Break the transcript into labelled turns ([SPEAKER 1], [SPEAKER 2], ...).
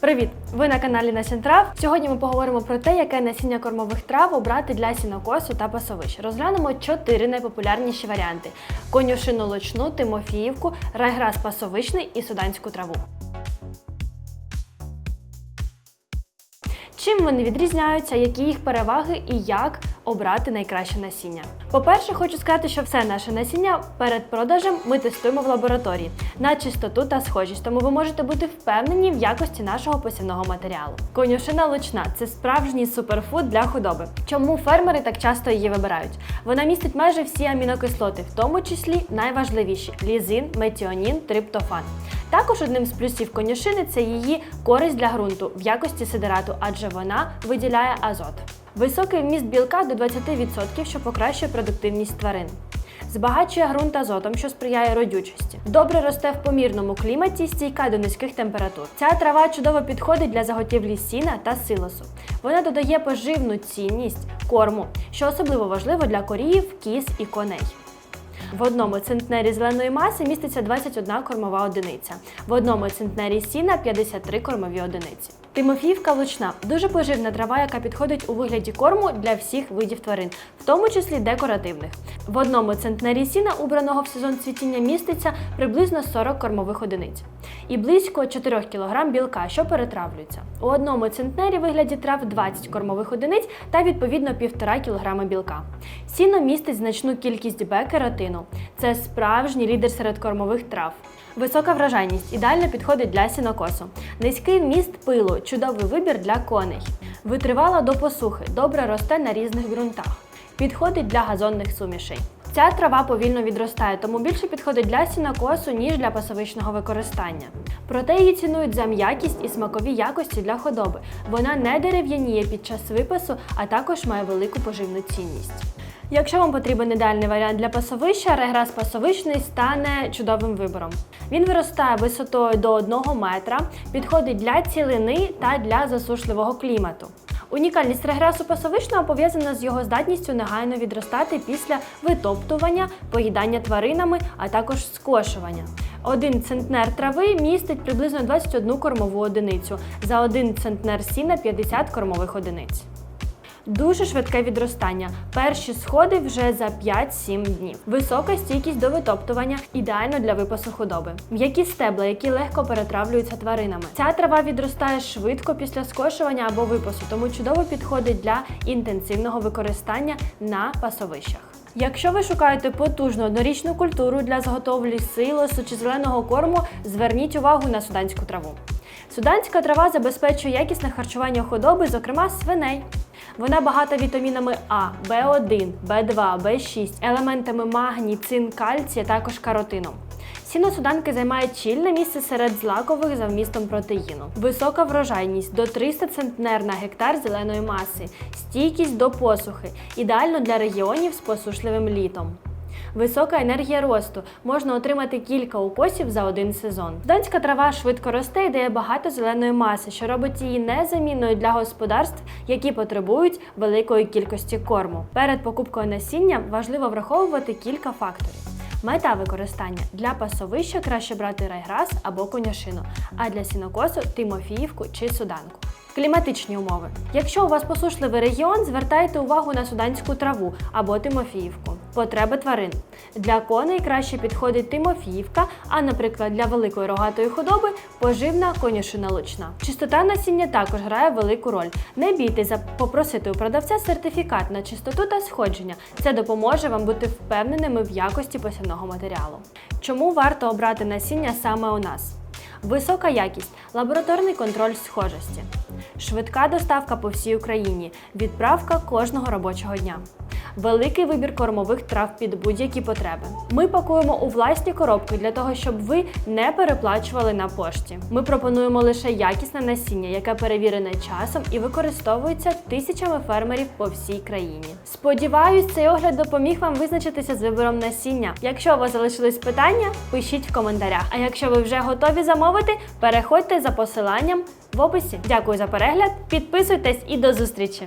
[SPEAKER 1] Привіт! Ви на каналі Насін Трав. Сьогодні ми поговоримо про те, яке насіння кормових трав обрати для сінокосу та пасовищ. Розглянемо чотири найпопулярніші варіанти: конюшину лочну, тимофіївку, райграс пасовичний і суданську траву. Чим вони відрізняються, які їх переваги і як обрати найкраще насіння? По-перше, хочу сказати, що все наше насіння перед продажем ми тестуємо в лабораторії на чистоту та схожість, тому ви можете бути впевнені в якості нашого посівного матеріалу. Конюшина лучна це справжній суперфуд для худоби. Чому фермери так часто її вибирають? Вона містить майже всі амінокислоти, в тому числі найважливіші лізин, метіонін, триптофан. Також одним з плюсів конюшини це її користь для ґрунту в якості сидерату, адже вона виділяє азот. Високий вміст білка до 20%, що покращує продуктивність тварин. Збагачує ґрунт азотом, що сприяє родючості. Добре росте в помірному кліматі, стійка до низьких температур. Ця трава чудово підходить для заготівлі сіна та силосу. Вона додає поживну цінність корму, що особливо важливо для корів, кіз і коней. В одному центнері зеленої маси міститься 21 кормова одиниця, в одному центнері сіна 53 кормові одиниці. Тимофіївка лучна дуже поживна трава, яка підходить у вигляді корму для всіх видів тварин, в тому числі декоративних. В одному центнері сіна, убраного в сезон цвітіння, міститься приблизно 40 кормових одиниць і близько 4 кг білка, що перетравлюється. У одному центнері вигляді трав 20 кормових одиниць та відповідно 1,5 кг білка. Сіно містить значну кількість Б-керотину. Це справжній лідер серед кормових трав. Висока вражайність ідеально підходить для сінокосу. Низький вміст пилу чудовий вибір для коней. Витривала до посухи, добре росте на різних ґрунтах. Підходить для газонних сумішей. Ця трава повільно відростає, тому більше підходить для сінокосу, ніж для пасовичного використання. Проте її цінують за м'якість і смакові якості для худоби. Вона не дерев'яніє під час випасу, а також має велику поживну цінність. Якщо вам потрібен ідеальний варіант для пасовища, реграс пасовичний стане чудовим вибором. Він виростає висотою до 1 метра, підходить для цілини та для засушливого клімату. Унікальність реграсу пасовичного пов'язана з його здатністю негайно відростати після витоптування, поїдання тваринами, а також скошування. Один центнер трави містить приблизно 21 кормову одиницю, за один центнер сіна 50 кормових одиниць. Дуже швидке відростання. Перші сходи вже за 5-7 днів. Висока стійкість до витоптування, ідеально для випасу худоби. М'які стебла, які легко перетравлюються тваринами. Ця трава відростає швидко після скошування або випасу, тому чудово підходить для інтенсивного використання на пасовищах. Якщо ви шукаєте потужну однорічну культуру для заготовлі силосу чи зеленого корму, зверніть увагу на суданську траву. Суданська трава забезпечує якісне харчування худоби, зокрема свиней. Вона багата вітамінами А, В1, В2, В6, елементами магній, цин, кальція, також каротином. Сіно суданки займає чільне місце серед злакових за вмістом протеїну. Висока врожайність до 300 центнер на гектар зеленої маси, стійкість до посухи, ідеально для регіонів з посушливим літом. Висока енергія росту. Можна отримати кілька укосів за один сезон. Донська трава швидко росте і дає багато зеленої маси, що робить її незамінною для господарств, які потребують великої кількості корму. Перед покупкою насіння важливо враховувати кілька факторів. Мета використання для пасовища краще брати райграс або коняшину, а для сінокосу тимофіївку чи суданку. Кліматичні умови. Якщо у вас посушливий регіон, звертайте увагу на суданську траву або тимофіївку. Потреби тварин. Для коней краще підходить тимофіївка, а, наприклад, для великої рогатої худоби поживна конюшина лучна. Чистота насіння також грає велику роль. Не бійтеся попросити у продавця сертифікат на чистоту та сходження. Це допоможе вам бути впевненими в якості посівного матеріалу. Чому варто обрати насіння саме у нас? Висока якість, лабораторний контроль схожості, швидка доставка по всій Україні, відправка кожного робочого дня. Великий вибір кормових трав під будь-які потреби. Ми пакуємо у власні коробки для того, щоб ви не переплачували на пошті. Ми пропонуємо лише якісне насіння, яке перевірене часом і використовується тисячами фермерів по всій країні. Сподіваюсь, цей огляд допоміг вам визначитися з вибором насіння. Якщо у вас залишились питання, пишіть в коментарях. А якщо ви вже готові замовити, переходьте за посиланням в описі. Дякую за перегляд, підписуйтесь і до зустрічі!